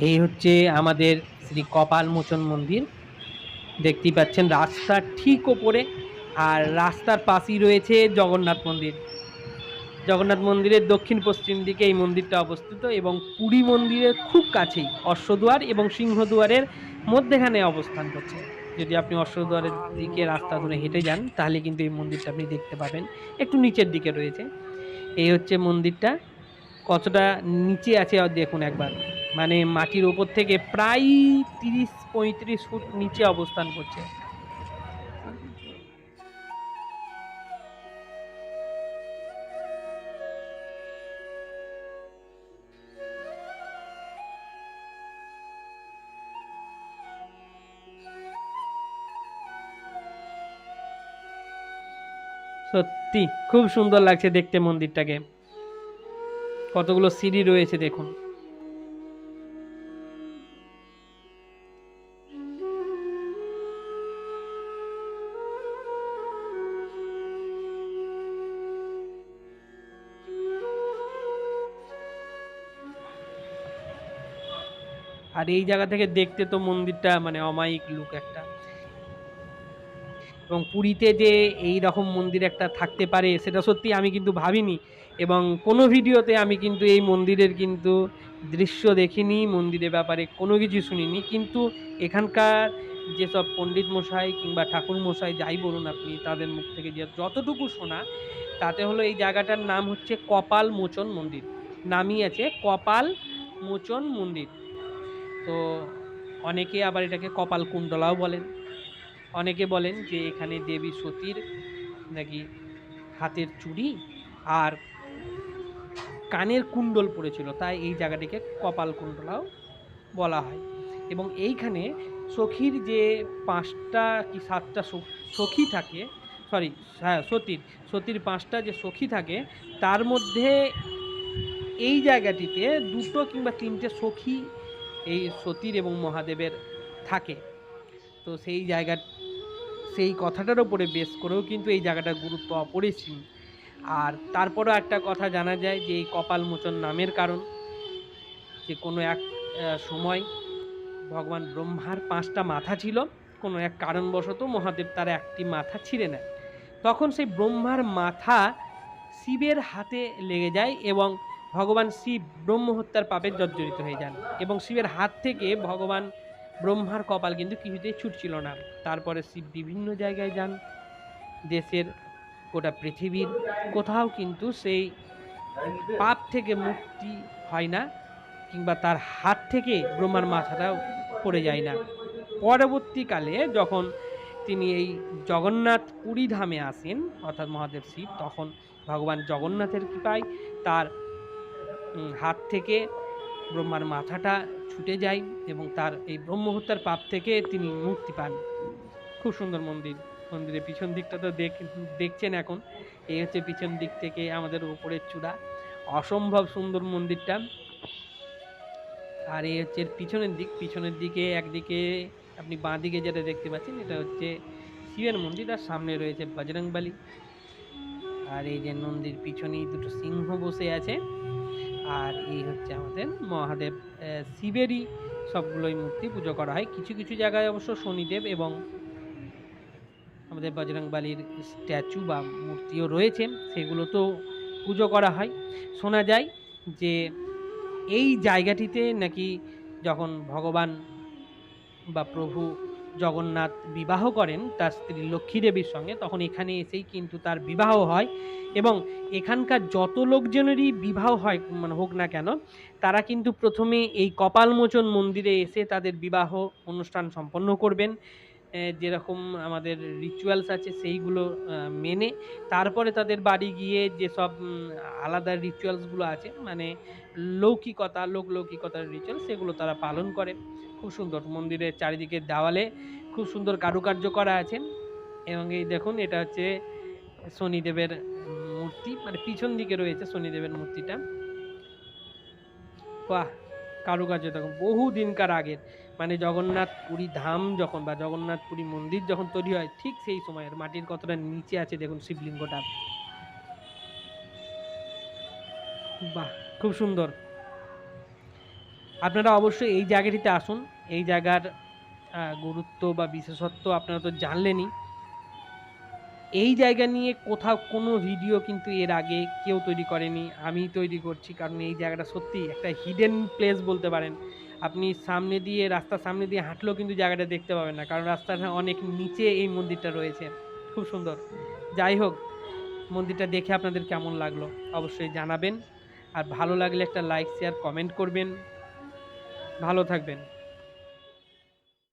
এই হচ্ছে আমাদের শ্রী কপাল মোচন মন্দির। দেখতেই পাচ্ছেন রাস্তার ঠিক ওপরে আর রাস্তার পাশেই রয়েছে জগন্নাথ মন্দির। জগন্নাথ মন্দিরের দক্ষিণ পশ্চিম দিকে এই মন্দিরটা অবস্থিত এবং পুরী মন্দিরের খুব কাছেই অশ্বদুয়ার এবং সিংহদুয়ারের মধ্যেখানে অবস্থান করছে। যদি আপনি অশ্বদুয়ারের দিকে রাস্তা ধরে হেঁটে যান, তাহলে কিন্তু এই মন্দিরটা আপনি দেখতে পাবেন। একটু নিচের দিকে রয়েছে। এই হচ্ছে মন্দিরটা। কতটা নিচে আছে, দেখুন একবার। মানে মাটির ওপর থেকে প্রায় তিরিশ, পঁয়ত্রিশ ফুট নিচে অবস্থান করছে। সত্যি, খুব সুন্দর লাগছে দেখতে মন্দিরটাকে। কতগুলো সিঁড়ি রয়েছে, দেখুন। আর এই জায়গা থেকে দেখতে তো মন্দিরটা মানে অমায়িক লুক একটা। এবং পুরীতে যে এই রকম মন্দির একটা থাকতে পারে, সেটা সত্যি আমি কিন্তু ভাবিনি। এবং কোনো ভিডিওতে আমি কিন্তু এই মন্দিরের কিন্তু দৃশ্য দেখিনি, মন্দিরের ব্যাপারে কোনো কিছু শুনিনি। কিন্তু এখানকার যেসব পণ্ডিত মশাই কিংবা ঠাকুর মশাই যাই বলুন আপনি, তাদের মুখ থেকে যে যতটুকু শোনা, তাতে হলো এই জায়গাটার নাম হচ্ছে কপাল মোচন মন্দির। নামই আছে কপাল মোচন মন্দির। তো অনেকে আবার এটাকে কপাল কুণ্ডলাও বলেন। অনেকে বলেন যে এখানে দেবী সতীর নাকি হাতের চুড়ি আর কানের কুণ্ডল পড়েছিল, তাই এই জায়গাটিকে কপাল কুণ্ডলাও বলা হয়। এবং এইখানে সখীর যে পাঁচটা কি সাতটা সখী থাকে সরি হ্যাঁ সতীর সতীর পাঁচটা যে সখী থাকে, তার মধ্যে এই জায়গাটিতে দুটো কিংবা তিনটে সখী এই সতীর এবং মহাদেবের থাকে। তো সেই জায়গা, সেই কথাটার ওপরে বেস করেও কিন্তু এই জায়গাটার গুরুত্ব অপরিসীম। আর তারপরও একটা কথা জানা যায় যে, এই কপাল মোচন নামের কারণ, যে কোনো এক সময় ভগবান ব্রহ্মার পাঁচটা মাথা ছিল, কোনো এক কারণবশত মহাদেব তার একটি মাথা ছিঁড়ে নেয়। তখন সেই ব্রহ্মার মাথা শিবের হাতে লেগে যায় এবং ভগবান শিব ব্রহ্মহত্যার পাপে জর্জরিত হয়ে যান এবং শিবের হাত থেকে ভগবান ব্রহ্মার কপাল কিন্তু কিছুতেই ছুটছিল না। তারপরে শিব বিভিন্ন জায়গায় যান। দেশের গোটা পৃথিবীর কোথাও কিন্তু সেই পাপ থেকে মুক্তি হয় না কিংবা তার হাত থেকে ব্রহ্মার মাথাটাও পড়ে যায় না। পরবর্তীকালে যখন তিনি এই জগন্নাথ পুরী ধামে আসেন, অর্থাৎ মহাদেব শিব, তখন ভগবান জগন্নাথের কৃপায় তার হাত থেকে ব্রহ্মার মাথাটা ছুটে যায় এবং তার এই ব্রহ্মহত্যার পাপ থেকে তিনি মুক্তি পান। খুব সুন্দর মন্দির। মন্দিরের পিছন দিকটা তো দেখ, দেখছেন এখন। এই হচ্ছে পিছন দিক থেকে আমাদের উপরের চূড়া। অসম্ভব সুন্দর মন্দিরটা। আর এই হচ্ছে পিছনের দিক। পিছনের দিকে একদিকে আপনি বাঁ দিকে যেটা দেখতে পাচ্ছেন, এটা হচ্ছে শিবের মন্দির আর সামনে রয়েছে বজরংবলী। আর এই যে নন্দীর পিছনেই দুটো সিংহ বসে আছে। আর এই হচ্ছে আমাদের মহাদেব শিবেরই সবগুলোই মূর্তি, পুজো করা হয়। কিছু কিছু জায়গায় অবশ্য শনিদেব এবং আমাদের বজরংবলীর স্ট্যাচু বা মূর্তিও রয়েছে সেগুলো তো পুজো করা হয়। শোনা যায় যে এই জায়গাটিতে নাকি যখন ভগবান বা প্রভু জগন্নাথ বিবাহ করেন, তার স্ত্রী লক্ষ্মী দেবীর সঙ্গে, তখন এখানে এসেই কিন্তু তার বিবাহ হয় এবং এখানকার যত লোকজনেরই বিবাহ হয় মানে হোক না কেন, তারা কিন্তু প্রথমে এই কপালমোচন মন্দিরে এসে তাদের বিবাহ অনুষ্ঠান সম্পন্ন করবেন। যেরকম আমাদের রিচুয়ালস আছে, সেইগুলো মেনে তারপরে তাদের বাড়ি গিয়ে যেসব আলাদা রিচুয়ালসগুলো আছে মানে লৌকিকতা লোকলৌকিকতার রিচুয়াল সেগুলো তারা পালন করে। খুব সুন্দর মন্দিরের চারিদিকে দেওয়ালে খুব সুন্দর কারুকার্য করা আছে। এবং এই দেখুন, এটা হচ্ছে শনিদেবের মূর্তি মানে পিছন দিকে রয়েছে শনিদেবের মূর্তিটা। বাহ! কারুকার্য দেখুন বহু দিনকার আগের। মানে জগন্নাথ পুরী ধাম যখন বা জগন্নাথ পুরী মন্দির যখন তৈরি হয়, ঠিক সেই সময়ের মাটির কতটা নিচে আছে দেখুন শিবলিঙ্গটা। বাহ, খুব সুন্দর। আপনারা অবশ্যই এই জায়গাটিতে আসুন। এই জায়গার গুরুত্ব বা বিশেষত্ব আপনারা তো জানলেনই। এই জায়গা নিয়ে কোথাও কোনো ভিডিও কিন্তু এর আগে কেউ তৈরি করেনি আমি তৈরি করছি, কারণ এই জায়গাটা সত্যি একটা হিডেন প্লেস বলতে পারেন। আপনি সামনে দিয়ে, রাস্তার সামনে দিয়ে হাঁটলেও কিন্তু জায়গাটা দেখতে পাবেন না। কারণ রাস্তার অনেক নিচে এই মন্দিরটা রয়েছে। খুব সুন্দর। যাই হোক, মন্দিরটা দেখে আপনাদের কেমন লাগল অবশ্যই জানাবেন। আর ভালো লাগলে একটা লাইক শেয়ার কমেন্ট করবেন। ভালো থাকবেন।